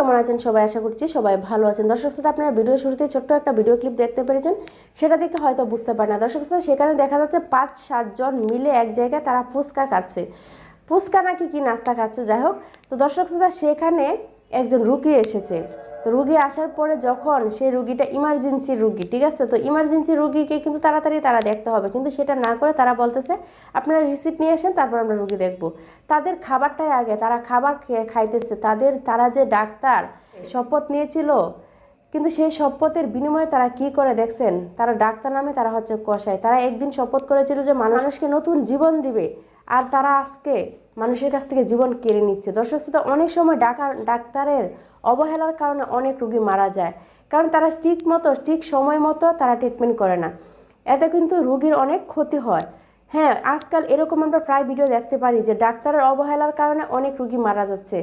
কেমন আছেন সবাই? আশা করছি সবাই ভালো আছেন। দর্শক শ্রোতা, আপনারা ভিডিও শুরুতে ছোট্ট একটা ভিডিও ক্লিপ দেখতে পেরেছেন। সেটা দেখে হয়তো বুঝতে পারেন না। দর্শক শ্রোতা, সেখানে দেখা যাচ্ছে পাঁচ সাতজন মিলে এক জায়গায় তারা ফুচকা খাচ্ছে। ফুচকা নাকি কি নাস্তা খাচ্ছে? যাই হোক। তো দর্শক শ্রোতা, সেখানে একজন রুগী এসেছে। তো রুগী আসার পরে যখন সেই রুগীটা ইমার্জেন্সি রুগী, ঠিক আছে? তো ইমার্জেন্সি রুগীকে কিন্তু তাড়াতাড়ি তারা দেখতে হবে। কিন্তু সেটা না করে তারা বলতেছে, আপনারা রিসিপ্ট নিয়ে আসেন, তারপর আমরা রুগী দেখব। তাদের খাবারটাই আগে, তারা খাবার খেয়ে খাইতেছে। তাদের, তারা যে ডাক্তার, শপথ নিয়েছিল কিন্তু সেই শপথের বিনিময়ে তারা কি করে দেখছেন? তারা ডাক্তার নামে তারা হচ্ছে কষায়। তারা একদিন শপথ করেছিল যে মানুষকে নতুন জীবন দিবে। আর তারা আজকে মানুষের কাছ থেকে জীবন কেড়ে নিচ্ছে। দর্শক শ্রোতা, অনেক সময় ডাকার ডাক্তারের অবহেলার কারণে অনেক রুগী মারা যায়। কারণ তারা ঠিক মতো, ঠিক সময় মতো তারা ট্রিটমেন্ট করে না। এতে কিন্তু রুগীর অনেক ক্ষতি হয়। হ্যাঁ আজকাল এরকম আমরা প্রায় ভিডিও দেখতে পারি যে ডাক্তারের অবহেলার কারণে অনেক রুগী মারা যাচ্ছে,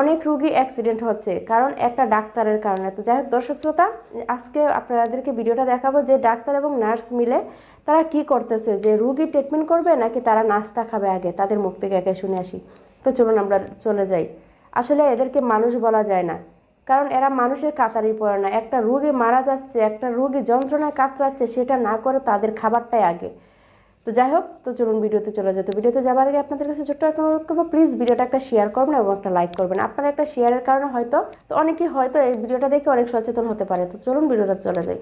অনেক রুগী অ্যাক্সিডেন্ট হচ্ছে, কারণ একটা ডাক্তারের কারণে। তো যাই হোক, দর্শক শ্রোতা, আজকে আপনাদেরকে ভিডিওটা দেখাবো যে ডাক্তার এবং নার্স মিলে তারা কি করতেছে, যে রুগী ট্রিটমেন্ট করবে নাকি তারা নাস্তা খাবে আগে? তাদের মুখ থেকে একে শুনে আসি। তো চলুন আমরা চলে যাই। আসলে এদেরকে মানুষ বলা যায় না, কারণ এরা মানুষের কাতারই পড়ে না। একটা রুগী মারা যাচ্ছে, একটা রুগী যন্ত্রণায় কাতরাচ্ছে, সেটা না করে তাদের খাবারটাই আগে। তো যাই হোক, তো চলুন ভিডিওতে চলে যেত ভিডিওতে যাবার আগে আপনাদের কাছে ছোট্ট একটা অনুরোধ করব প্লিজ ভিডিওটা একটা শেয়ার করবেন এবং একটা লাইক করবেন। আপনারা একটা শেয়ারের কারণে হয়তো তো অনেকেই হয়তো এই ভিডিওটা দেখে অনেক সচেতন হতে পারে। তো চলুন ভিডিওটা চলে যাই।